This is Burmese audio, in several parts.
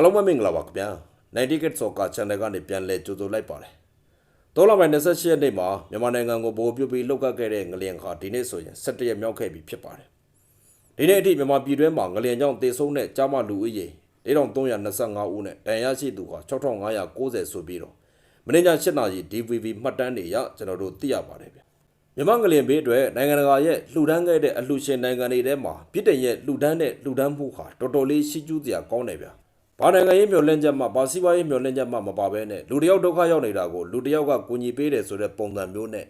အားလုံးပဲမင်္ဂလာပါခင်ဗျာ90 Kid Soccer Channel ကနေပြန်လည်ကြိုဆိုလိုက်ပါတယ်တောလပိုင်း28ရက်နေ့မှာမြန်မာနိုင်ငံကိုဗိုလ်ပြုပြီးလှုပ်ခတ်ခဲ့တဲ့ငလျင်ခါဒီနေ့ဆိုရင်17ရက်မြောက်ခဲ့ပြီဖြစ်ပါတယ်ဒီနေ့အထိမြန်မာပြည်တွင်းမှာငလျင်ကြောင့်တေဆုံးတဲ့ကြားမလူဦးရေ4325ဦးနဲ့ဒဏ်ရာရှိသူက6590ဆိုပြီးတော့မင်းညာ7နာရီ DVB မှတ်တမ်းတွေရကျွန်တော်တို့သိရပါတယ်ဗျမြန်မာငလျင်ဘေးအတွက်နိုင်ငံတကာရဲ့လှူဒန်းခဲ့တဲ့အလှူရှင်နိုင်ငံတွေထဲမှာပြည်တိုင်ရဲ့လှူဒန်းတဲ့လှူဒန်းမှုဟာတော်တော်လေးရှိကျူးစရာကောင်းတယ်ဗျ။ ဘာနိုင်ငံရေးမျှော်လင့်ချက်မှဘာစီးပွားရေးမျှော်လင့်ချက်မှမပါဘဲနဲ့လူတစ်ယောက်ဒုက္ခရောက်နေတာကိုလူတစ်ယောက်ကကူညီပေးတယ်ဆိုတဲ့ပုံစံမျိုးနဲ့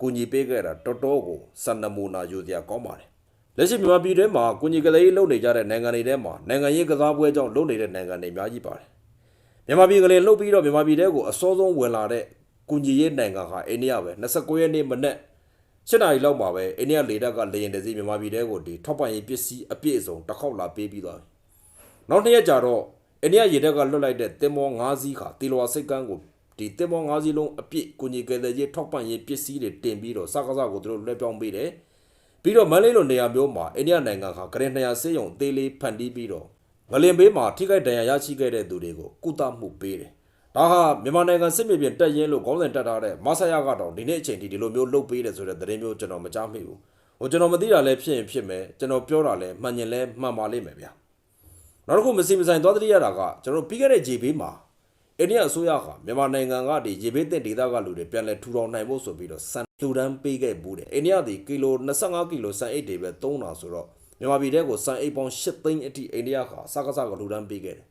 ကူညီပေးခဲ့တာတော်တော်ကိုစံနမူနာယူစရာကောင်းပါတယ်။လက်ရှိမြန်မာပြည်တွင်းမှာကူညီကလေးလုပ်နေကြတဲ့နိုင်ငံတွေထဲမှာနိုင်ငံရေးကစားပွဲကြောင့်လုပ်နေတဲ့နိုင်ငံတွေအများကြီးပါတယ်။မြန်မာပြည်ကလေးလှုပ်ပြီးတော့မြန်မာပြည်တဲကိုအစောဆုံးဝင်လာတဲ့ကုညီရေးနိုင်ငံဟာအိန္ဒိယပဲ29ရက်နေ့မနေ့7နာရီလောက်မှာပဲအိန္ဒိယလေတပ်ကလေရင်တစည်းမြန်မာပြည်တဲကိုဒီထောက်ပံ့ရေးပစ္စည်းအပြည့်အစုံတစ်ခေါက်လာပေးပြီးသွားပြီ။နောက်တစ်ရက်ကြာတော့ အိန္ဒိယရေတပ်ကလွတ်လိုက်တဲ့တင်မော၅စီးခါတီလောစိတ်ကန်းကိုဒီတင်မော၅စီးလုံးအပြည့်ကုညီကယ်ဆယ်ရေးထောက်ပံ့ရေးပစ္စည်းတွေတင်ပြီးတော့စကားစကိုသူတို့လွှဲပြောင်းပေးတယ်။ပြီးတော့မန္တလေးလိုနေရာမျိုးမှာအိန္ဒိယနိုင်ငံကဂရင်200ဆေးရုံအသေးလေးဖန်တီးပြီးတော့ငလင်ဘေးမှာထိခိုက်ဒဏ်ရာရရှိခဲ့တဲ့သူတွေကိုကုသမှုပေးတယ်။ဒါဟာမြန်မာနိုင်ငံစစ်မြေပြင်တက်ရင်လို့ခေါင်းစဉ်တက်ထားတဲ့မဆာရကတော့ဒီနေ့အချိန်ထိဒီလိုမျိုးလုပ်ပေးတယ်ဆိုတဲ့သတင်းမျိုးကျွန်တော်မကြားမိဘူး။ဟိုကျွန်တော်မသိတာလည်းဖြစ်ရင်ဖြစ်မယ်ကျွန်တော်ပြောတာလည်းမှန်ရင်လည်းမှန်ပါလိမ့်မယ်ဗျာ။ နောက်တစ်ခုမစီမဆိုင်သွားတတိရတာကကျွန်တော်ပြီးခဲ့တဲ့ဂျေဘေးမှာအိန္ဒိယအစိုးရကမြန်မာနိုင်ငံကဒီရေဘေးတင်ဒေသကလူတွေပြန်လဲထူထောင်နိုင်ဖို့ဆိုပြီးတော့စံလူတန်းပေးခဲ့ဘူးတယ်အိန္ဒိယဒီကီလို25ကီလိုစံအိတ်တွေပဲသုံးတာဆိုတော့မြန်မာပြည်ထဲကိုစံအိတ်ပေါင်း8သိန်းအထိအိန္ဒိယကစကားစကလူတန်းပေးခဲ့တယ်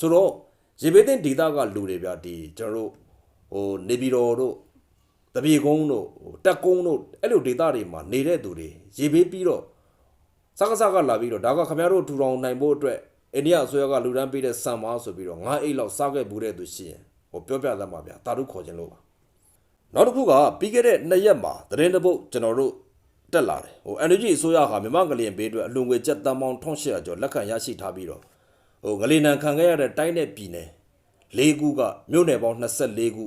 ဆိုတော့ရေဘေးတင်ဒေသကလူတွေပြဒီကျွန်တော်တို့ဟိုနေပြည်တော်တို့တပြေကုန်းတို့ဟိုတက်ကုန်းတို့အဲ့လိုဒေသတွေမှာနေတဲ့သူတွေရေဘေးပြီးတော့စကားစကားလာပြီးတော့ဒါကခင်ဗျားတို့ထူထောင်နိုင်ဖို့အတွက် အိန္ဒိယအစိုးရကလူဒန်းပေးတဲ့စံမားဆိုပြီးတော့ငါးအိတ်လောက်စားခဲ့ဘူးတဲ့သူရှိရင်ဟိုပြောပြသမှာဗျာတာတို့ခေါ်ခြင်းလို့ပါနောက်တစ်ခုကပြီးခဲ့တဲ့နှစ်ရက်မှာသတင်းတစ်ပုတ်ကျွန်တော်တို့တက်လာတယ်ဟို energy အစိုးရဟာမြန်မာငလျင်ဘေးအတွက်အလွန်ငွေကျပ်တန်ပေါင်း1800ကျော်လက်ခံရရှိထားပြီးတော့ဟိုငလျင်နံခံခဲ့ရတဲ့တိုင်းနဲ့ပြည်နယ်၄ခုကမြို့နယ်ပေါင်း24ခု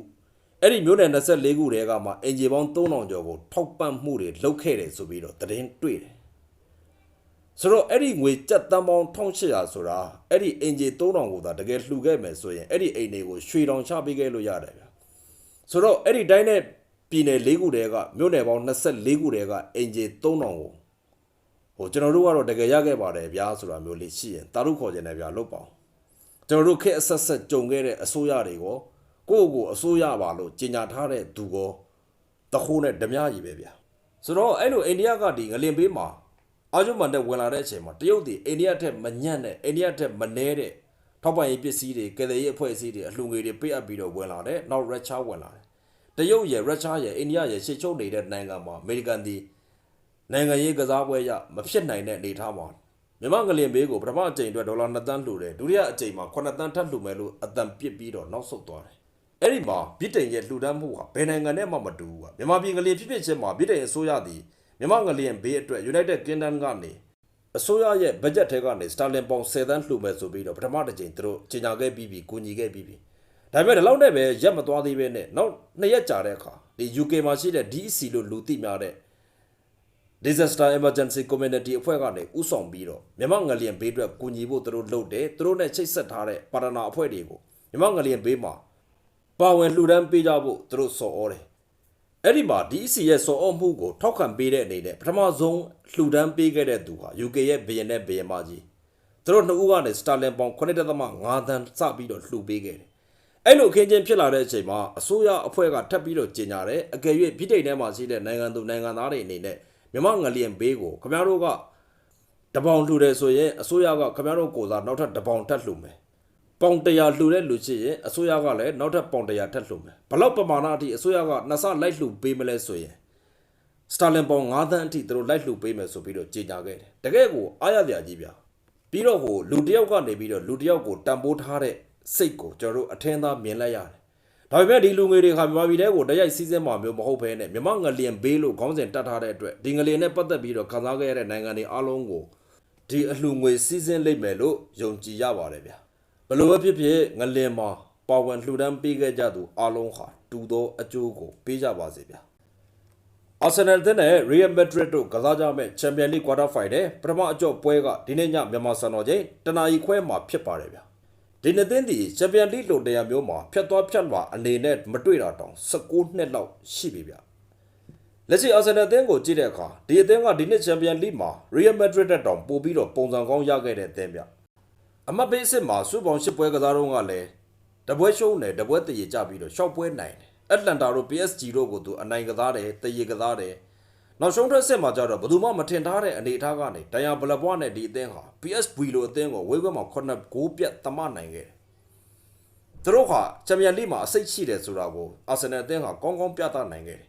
အဲ့ဒီမြို့နယ်24ခုတဲကမှအင်ဂျီပေါင်း3000ကျော်ကိုထောက်ပံ့မှုတွေလုပ်ခဲ့တယ်ဆိုပြီးတော့သတင်းတွေ့တယ် ဆိုတော့အဲ့ဒီငွေကြက်တန်းပေါင်း1800ဆိုတာအဲ့ဒီအင်ဂျီ3000ကိုသာတကယ်လှူခဲ့မယ်ဆိုရင်အဲ့ဒီအိမ်တွေကိုရွှေတောင်ချပေးခဲ့လို့ရတယ်ဗျာဆိုတော့အဲ့ဒီတိုင်းနဲ့ပြည်နယ်၄ခုတည်းကမြို့နယ်ပေါင်း24ခုတည်းကအင်ဂျီ3000ကိုဟိုကျွန်တော်တို့ကတော့တကယ်ရခဲ့ပါတယ်ဗျာဆိုတာမျိုးလေးရှိရင်တာတို့ခေါ်ကြတယ်ဗျာလို့ပေါ့ကျွန်တော်တို့ခက်အဆက်ဆက်ကြုံခဲ့တဲ့အစိုးရတွေကိုကိုယ့်ကိုယ်အစိုးရပါလို့ကြီးညာထားတဲ့သူကိုတခိုးနဲ့ဓမြကြီးပဲဗျာဆိုတော့အဲ့လိုအိန္ဒိယကဒီငလင်ပေးမှာ အာဂျုမန်တက်ဝင်လာတဲ့အချိန်မှာတရုတ်ဒီအိန္ဒိယထက်မညံ့တဲ့အိန္ဒိယထက်မနှဲတဲ့ထောက်ပံ့ရေးပစ္စည်းတွေကယ်ဆယ်ရေးအဖွဲ့အစည်းတွေအလှူငွေတွေပေးအပ်ပြီးတော့ဝင်လာတယ်နောက်ရက်ချာဝင်လာတယ်တရုတ်ရဲ့ရက်ချာရဲ့အိန္ဒိယရဲ့ရှေ့ချုပ်နေတဲ့နိုင်ငံမှာအမေရိကန်ဒီနိုင်ငံရေးကစားပွဲရမဖြစ်နိုင်တဲ့အနေအထားမှာမြန်မာငလင်ဘေးကိုပထမအကြိမ်အတွက်ဒေါ်လာ2သန်းလှူတယ်ဒုတိယအကြိမ်မှာ9သန်းထပ်လှူမယ်လို့အတန်ပစ်ပြီးတော့နောက်ဆုတ်သွားတယ်အဲ့ဒီမှာဗြိတိန်ရဲ့လှူဒန်းမှုဟာဘယ်နိုင်ငံနဲ့မှမတူဘူးကမြန်မာပြည်ငလင်ဖြစ်ဖြစ်ချင်းမှာဗြိတိန်အစိုးရသည် မြန်မာငလင်ဘေးအတွက် United Kingdom ကနေအစိုးရရဲ့ဘတ်ဂျက်ထဲကနေစတာလင်ပေါင်10သန်းလှူမယ်ဆိုပြီးတော့ပထမတစ်ချိန်သူတို့ကြီးညာခဲ့ပြီးပြီကူညီခဲ့ပြီးပြီဒါပေမဲ့ဒီလောက်နဲ့ပဲရက်မသွားသေးပဲနဲ့နောက်နှစ်ရက်ကြာတဲ့အခါဒီ UK မှာရှိတဲ့ DEC လို့လူသိများတဲ့ Disaster Emergency Community အဖွဲ့ကနေဥဆောင်ပြီးတော့မြန်မာငလျင်ဘေးအတွက်ကူညီဖို့သူတို့လုပ်တယ်သူတို့နဲ့ချိတ်ဆက်ထားတဲ့ပါရနာအဖွဲ့တွေကိုမြန်မာငလျင်ဘေးမှာပါဝင်လှူဒန်းပေးကြဖို့သူတို့စော်ဩတယ် အဲ့ဒီမှာ DEC ရဲ့စော်အော်မှုကိုထောက်ခံပေးတဲ့အနေနဲ့ပထမဆုံးလှူဒန်းပေးခဲ့တဲ့သူဟာ UK ရဲ့ဘီယံနဲ့ဘီယံမကြီးသူတို့နှစ်ဦးကနေစတာလင်ပေါင်9.5သန်းစပြီးတော့လှူပေးခဲ့တယ်။အဲ့လိုအခင်းချင်းဖြစ်လာတဲ့အချိန်မှာအစိုးရအဖွဲ့ကထပ်ပြီးတော့ကြေညာတယ်အကယ်၍ပြည်ထိုင်ထဲမှာရှိတဲ့နိုင်ငံသူနိုင်ငံသားတွေအနေနဲ့မြန်မာငလျင်ဘေးကိုခင်ဗျားတို့ကတပေါင်လှူတယ်ဆိုရင်အစိုးရကခင်ဗျားတို့ကိုယ်စားနောက်ထပ်တပေါင်ထပ်လှူမယ်။ ပေါင်100လှူတဲ့လူရှိရင်အစိုးရကလည်းနောက်ထပ်ပေါင်100ထပ်လှူမယ်ဘလောက်ပမာဏအထိအစိုးရကနှစ်ဆလိုက်လှူပေးမလဲဆိုရင်စတာလင်ပေါင်9သန်းအထိသူတို့လိုက်လှူပေးမယ်ဆိုပြီးတော့ကြေညာခဲ့တယ်တကယ်ကိုအားရစရာကြီးဗျာပြီးတော့ဟိုလူတစ်ယောက်ကနေပြီးတော့လူတစ်ယောက်ကိုတန်ဖိုးထားတဲ့စိတ်ကိုကျွန်တော်တို့အထင်းသားမြင်လိုက်ရတယ်ဒါပေမဲ့ဒီလူငွေတွေခါမြန်မာပြည်ထဲကိုတရိုက်စီးစင်းမှာမျိုးမဟုတ်ဘဲနဲ့မြမငလျင်ဘေးလို့ခေါင်းစဉ်တက်ထားတဲ့အတွက်ဒီငလျင်နဲ့ပတ်သက်ပြီးတော့ခံစားခဲ့ရတဲ့နိုင်ငံတွေအားလုံးကိုဒီအလှငွေစီးစင်းလိမ့်မယ်လို့ယုံကြည်ရပါတယ်ဗျာ ဘလို့ပဲဖြစ်ဖြစ်ငလင်မှာပါဝင်လှူဒန်းပေးခဲ့ကြသူအားလုံးဟာတူသောအကျိုးကိုပေးကြပါစေဗျာအာဆင်နယ်တဲ့ Real Madrid တို့ကစားကြမဲ့ Champions League Quarter Final ပထမအကြော့ပွဲကဒီနေ့ညမြန်မာစံတော်ချိန်တနာရီခွဲမှာဖြစ်ပါတယ်ဗျာဒီနှစ်သင်းဒီချန်ပီယံလိလိုတရားမျိုးမှာဖြတ်သွားဖြတ်လာအနေနဲ့မတွေ့တာတောင်16နှစ်လောက်ရှိပြီဗျလက်ရှိအာဆင်နယ်အသင်းကိုကြည့်တဲ့အခါဒီအသင်းကဒီနှစ်ချန်ပီယံလိမှာရီယယ်မက်ဒရစ်တက်တောင်ပို့ပြီးတော့ပုံစံကောင်းရခဲ့တဲ့အသင်းဗျ အမတ်ဘေးစစ်မှာစူပေါင်း၈ပွဲကစားတော့ကလည်းတပွဲရှုံးတယ်တပွဲတရေကြပြီးတော့ရှော့ပွဲနိုင်တယ်အတ္တလန်တာတို့ PSG တို့ကိုသူအနိုင်ကစားတယ်တရေကစားတယ်နောက်ရှုံးထွက်စစ်မှာကြတော့ဘယ်သူမှမထင်ထားတဲ့အနေအထားကနေဒိုင်ယာဘလဘွားနဲ့ဒီအသင်းဟာ PSV လိုအသင်းကိုဝေးခွဲမှာခုနှစ်ဂိုးပြတ်တမနိုင်ခဲ့တယ်။သူတို့ဟာချန်ပီယံလိမှာအစိတ်ရှိတယ်ဆိုတာကိုအာဆင်နယ်အသင်းဟာကောင်းကောင်းပြသနိုင်ခဲ့တယ်။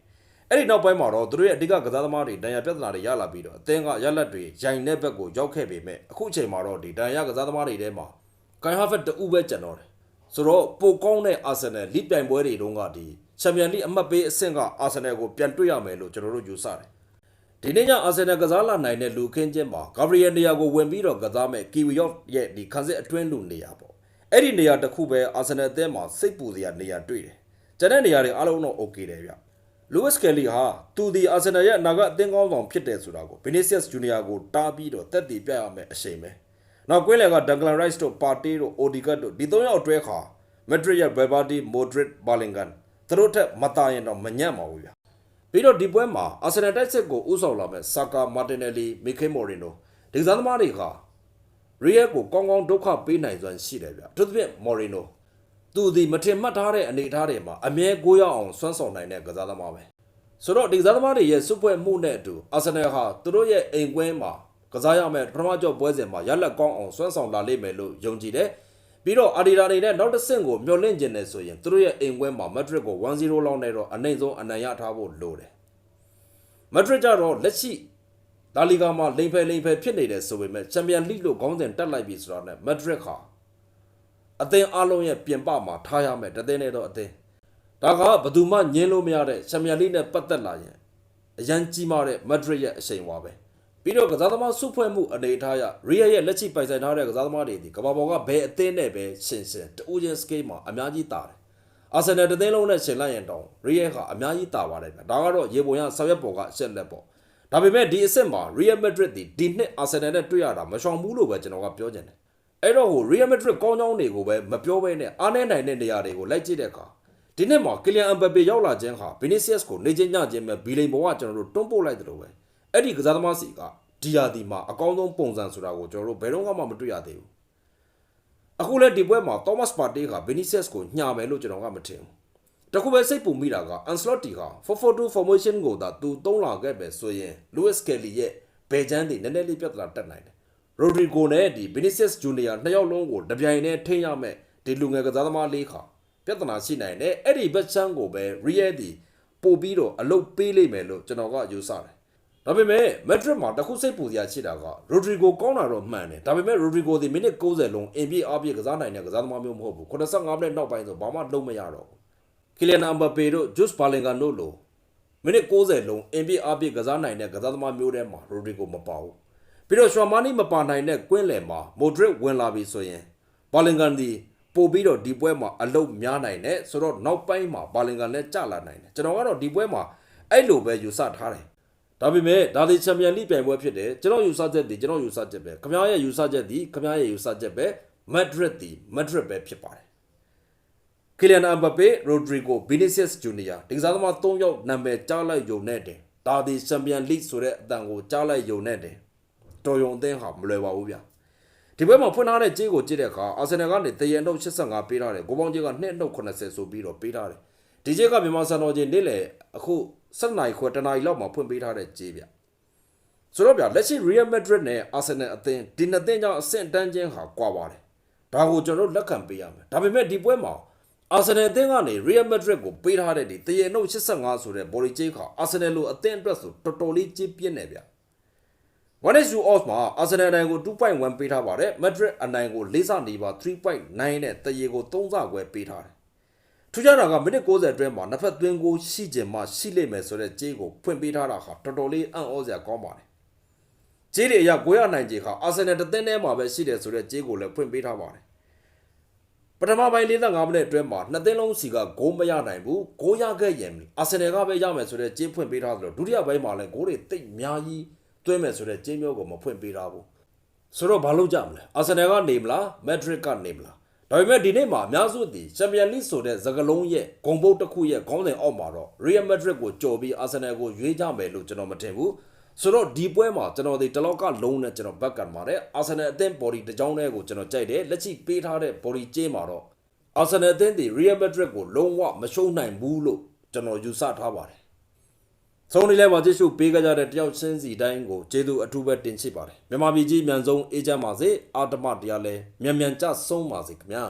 အဲ့ဒီနောက်ပိုင်းမှာတော့သူတို့ရဲ့အဓိကကစားသမားတွေဒိုင်ယာပြဿနာတွေရလာပြီးတော့အသင်းကရလက်တွေရိုင်တဲ့ဘက်ကိုရောက်ခဲ့ပေမဲ့အခုအချိန်မှာတော့ဒီဒိုင်ယာကစားသမားတွေထဲမှာကိုင်ဟာဖက်တူပဲကျန်တော့တယ်။ဆိုတော့ပိုကောင်းတဲ့အာဆင်နယ်လိပြိုင်ပွဲတွေတုန်းကဒီချန်ပီယံလိအမှတ်ပေးအဆင့်ကအာဆင်နယ်ကိုပြန်တွေ့ရမယ်လို့ကျွန်တော်တို့ယူဆတယ်။ဒီနေ့ညအာဆင်နယ်ကစားလာနိုင်တဲ့လူခင်းချင်းမှာဂါဘရီယယ်နေရာကိုဝင်ပြီးတော့ကစားမဲ့ကီဝီယော့ရဲ့ဒီခန်းစစ်အတွင်းလူနေရာပေါ့အဲ့ဒီနေရာတစ်ခုပဲအာဆင်နယ်အသင်းမှာစိတ်ပူစရာနေရာတွေ့တယ်ကျန်တဲ့နေရာတွေအားလုံးတော့ okay တယ်ဗျ လူးဝစ်ကယ်လီဟာသူဒီအာဆင်နယ်ရဲ့အနာဂတ်အသင်းကောင်းဆောင်ဖြစ်တယ်ဆိုတာကိုဗီနီဆီယပ်ဂျူနီယာကိုတားပြီးတော့တက်တည်ပြရမယ်အချိန်ပဲနောက်ကွင်းလယ်ကဒန်ဂလန်ရိုက်စ်တို့ပါတီတို့အိုဒီကတ်တို့ဒီသုံးယောက်အတွဲခါမက်ဒရစ်ရဲ့ဘယ်ဘာဒီမိုဒရစ်ဘာလင်ဂန်သူတို့ထက်မတာရင်တော့မညံ့ပါဘူးဗျပြီးတော့ဒီပွဲမှာအာဆင်နယ်တိုက်စစ်ကိုဥဆောင်လာမဲ့ဆာကာမာတင်နယ်လီမီခေမိုရီနိုဒီကစားသမားတွေကရီယက်ကိုကောင်းကောင်းဒုက္ခပေးနိုင်စွမ်းရှိတယ်ဗျအထူးသဖြင့်မော်ရီနို သူဒီမထင်မှတ်ထားတဲ့အနေအထားတွေမှာအမြဲကိုရောက်အောင်ဆွမ်းဆောင်နိုင်တဲ့ကစားသမားပဲဆိုတော့ဒီကစားသမားတွေရဲ့စုပွဲမှုနဲ့အတူအာဆင်နယ်ဟာသူတို့ရဲ့အိမ်ကွင်းမှာကစားရမယ့်ပထမကြော့ပွဲစဉ်မှာရလက်ကောင်းအောင်ဆွမ်းဆောင်လာလိမ့်မယ်လို့ယုံကြည်တယ်ပြီးတော့အာဒီဒါနေနဲ့နောက်တစ်ဆင့်ကိုမျှော်လင့်ခြင်းနဲ့ဆိုရင်သူတို့ရဲ့အိမ်ကွင်းမှာမက်ဒရစ်ကို1-0လောက်နဲ့တော့အနိုင်ဆုံးအနိုင်ရထားဖို့လိုတယ်မက်ဒရစ်ကြတော့လက်ရှိလာလီဂါမှာလိန်ဖယ်လိန်ဖယ်ဖြစ်နေတယ်ဆိုပေမဲ့ချန်ပီယံလိလို့ခေါင်းစဉ်တက်လိုက်ပြီဆိုတာနဲ့မက်ဒရစ်ဟာ အသင်းအလုံးရဲ့ပြင်ပမှာထားရမယ်တသင်းနဲ့တော့အသင်းဒါကဘယ်သူမှညင်းလို့မရတဲ့ချန်ပီယံလိနဲ့ပတ်သက်လာရင်အရန်ကြီးမားတဲ့မက်ဒရစ်ရဲ့အရှိန်ဝါပဲပြီးတော့ကစားသမားစုဖွဲ့မှုအနေအထားရရီယယ်ရဲ့လက်ရှိပိုင်ဆိုင်ထားတဲ့ကစားသမားတွေဒီကမ္ဘာပေါ်ကဘယ်အသင်းနဲ့ပဲရှင်ရှင်တူးချင်းစကေးမှာအများကြီးတာတယ်အာဆင်နယ်တစ်သိန်းလုံးနဲ့ရှင်လိုက်ရင်တောင်ရီယယ်ဟာအများကြီးတာပါတယ်ဗျဒါကတော့ရေပုံရဆောက်ရက်ပေါ်ကရှက်လက်ပေါ့ဒါပေမဲ့ဒီအစ်စ်မှာရီယယ်မက်ဒရစ်ဒီဒီနှစ်အာဆင်နယ်နဲ့တွေ့ရတာမရှောင်ဘူးလို့ပဲကျွန်တော်ကပြောချင်တယ် အဲ့တော့ဟိုရီယယ်မက်ဒရစ်ကောင်းကောင်းတွေကိုပဲမပြောဘဲနဲ့အားနေနိုင်တဲ့နေရာတွေကိုလိုက်ကြည့်တဲ့အခါဒီနှစ်မှာကီလီယန်အမ်ဘပေရောက်လာခြင်းဟာဗီနီဆီယပ်ကိုနေချင်းညချင်းပဲဘီလိန်ဘောကကျွန်တော်တို့တွန်းပို့လိုက်တယ်လို့ပဲအဲ့ဒီကစားသမားစီကဒီယာဒီမှာအကောင်းဆုံးပုံစံဆိုတာကိုကျွန်တော်တို့ဘယ်တော့မှမတွေ့ရသေးဘူးအခုလည်းဒီပွဲမှာ Thomas Partey က Vinicius ကိုညှာမယ်လို့ကျွန်တော်ကမထင်ဘူး။တခုပဲစိတ်ပူမိတာက Ancelotti ဟာ442 formation ကိုသာသူသုံးလာခဲ့ပဲဆိုရင် Luis Kelly ရဲ့ဘယ်ချမ်းတွေနည်းနည်းလေးပြဿနာတက်နိုင်တယ်။ Rodrigo နဲ့ဒီ Vinicius Junior နှစ်ယောက်လုံးကိုတပြိုင်တည်းထိန်းရမယ်ဒီလူငယ်ကစားသမားလေးခါပြဿနာရှိနိုင်တယ်။အဲ့ဒီဘက်ချမ်းကိုပဲ Real ဒီပို့ပြီးတော့အလုတ်ပေးလိမ့်မယ်လို့ကျွန်တော်ကယူဆတယ်။ဒါပေမဲ့မက်ဒရစ်မှာတခုစိတ်ပူစရာရှိတာကရိုဒရီဂိုကောင်းတာတော့မှန်တယ်ဒါပေမဲ့ရိုဒရီဂိုဒီမိနစ်60လုံးအင်ပြည့်အပြည့်ကစားနိုင်တဲ့ကစားသမားမျိုးမဟုတ်ဘူး85မိနစ်နောက်ပိုင်းဆိုဘာမှလုံးမရတော့ဘူးကီလီယန်အမ်ဘပေတို့ဂျုစ်ဘာလင်ဂန်တို့လိုမိနစ်60လုံးအင်ပြည့်အပြည့်ကစားနိုင်တဲ့ကစားသမားမျိုးထဲမှာရိုဒရီဂိုမပါဘူး ပြီးတော့ရှွာမာနီမပါနိုင်တဲ့ကွင်းလယ်မှာမိုဒရစ်ဝင်လာပြီဆိုရင်ဘာလင်ဂန်ဒီပို့ပြီးတော့ဒီပွဲမှာအလုတ်များနိုင်တယ်ဆိုတော့နောက်ပိုင်းမှာဘာလင်ဂန်လည်းကျလာနိုင်တယ်ကျွန်တော်ကတော့ဒီပွဲမှာအဲ့လိုပဲယူဆထားတယ်ဒါပေမဲ့ဒါဒီချန်ပီယံလိပြိုင်ပွဲဖြစ်တယ်ကျွန်တော်ယူဆချက်ဒီကျွန်တော်ယူဆချက်ပဲခင်ဗျားရဲ့ယူဆချက်ဒီခင်ဗျားရဲ့ယူဆချက်ပဲမက်ဒရစ်ဒီမက်ဒရစ်ပဲဖြစ်ပါတယ်ကီလီယန်အမ်ဘပေရိုဒရီဂိုဗီနီဆီယပ်ဂျူနီယာဒီကစားသမား၃ယောက်နာမည်ကြားလိုက်ယုံနဲ့တယ်ဒါဒီချန်ပီယံလိဆိုတဲ့အတန်ကိုကြားလိုက်ယုံနဲ့တယ် တော်ယုံအသင်းဟာမလွယ်ပါဘူးဗျာဒီဘက်မှာဖွင့်ထားတဲ့ကြေးကိုကြည့်တဲ့အခါအာဆင်နယ်ကနေတရန်တော့85ပေးထားတယ်ဂိုးပေါင်းကြေးက2နှုတ်80ဆိုပြီးတော့ပေးထားတယ်ဒီကြေးကမြန်မာစံတော်ချင်းနေ့လေအခု7နိုင်ခွဲတနားရီလောက်မှာဖွင့်ပေးထားတဲ့ကြေးဗျဆိုတော့ဗျာလက်ရှိ Real Madrid နဲ့ Arsenal အသင်းဒီနှစ်သင်းကြောင့်အဆင့်တန်းချင်းဟာကွာပါတယ်ဒါကိုကျွန်တော်တို့လက်ခံပေးရမယ်ဒါပေမဲ့ဒီပွဲမှာ Arsenal အသင်းကနေ Real Madrid ကိုပေးထားတဲ့ဒီတရန်တော့85ဆိုတဲ့ body ကြေးခါ Arsenal လိုအသင်းအတွက်ဆိုတော်တော်လေးကြေးပြင်းနေဗျာ one is to off မှာ Arsenal အနိုင်ကို2.1ပေးထားပါတယ် Madrid အနိုင်ကို၄ဆနေပါ3.9နဲ့တရေကို3ဆခွဲပေးထားတယ်ထူးခြားတာကမိနစ်60အတွင်းမှာနှစ်ဖက်သွင်းကိုရှိကျင်မှရှိလိမ့်မယ်ဆိုတဲ့ကြေးကိုဖွင့်ပေးထားတာဟာတော်တော်လေးအံ့ဩစရာကောင်းပါတယ်ကြေးတွေအရကိုရနိုင်ကြေးဟာ Arsenal တစ်သင်းထဲမှာပဲရှိတယ်ဆိုတဲ့ကြေးကိုလည်းဖွင့်ပေးထားပါတယ်ပထမပိုင်း45မိနစ်အတွင်းမှာနှစ်သင်းလုံးစီကဂိုးမရနိုင်ဘူးဂိုးရခဲ့ရင်အာဆင်နယ်ကပဲရမယ်ဆိုတဲ့ကြေးဖွင့်ပေးထားသလိုဒုတိယပိုင်းမှာလည်းဂိုးတွေတိတ်အများကြီး သွင်းမယ်ဆိုတဲ့ကြေးမျိုးကိုမဖွင့်ပေးထားဘူးဆိုတော့ဘာလုပ်ကြမလဲအာဆင်နယ်ကနေမလားမက်ဒရစ်ကနေမလားဒါပေမဲ့ဒီနေ့မှာအများစုသည်ချန်ပီယံလိဆိုတဲ့စကလုံးရဲ့ဂုံပုတ်တစ်ခုရဲ့ခေါင်းစဉ်အောက်မှာတော့ Real Madrid ကိုကြော်ပြီး Arsenal ကိုရွေးကြမယ်လို့ကျွန်တော်မထင်ဘူးဆိုတော့ဒီပွဲမှာကျွန်တော်ဒီတလောက်ကလုံးနဲ့ကျွန်တော်ဘက်ကန်ပါတယ် Arsenal အသင်း body တစ်ကြောင်းတည်းကိုကျွန်တော်ကြိုက်တယ်လက်ရှိပေးထားတဲ့ body ကျင်းမှာတော့ Arsenal အသင်းဒီ Real Madrid ကိုလုံးဝမရှုံးနိုင်ဘူးလို့ကျွန်တော်ယူဆထားပါတယ် ဆုံးနေလဲပါကြည့်ရှုပေးကြကြတဲ့တယောက်ချင်းစီတိုင်းကိုကျေးဇူးအထူးပဲတင်ရှိပါတယ်မြန်မာပြည်ကြီးမြန်ဆုံးအေးချမ်းပါစေအာတမတရားလဲမြန်မြန်ကြဆုံးပါစေခင်ဗျာ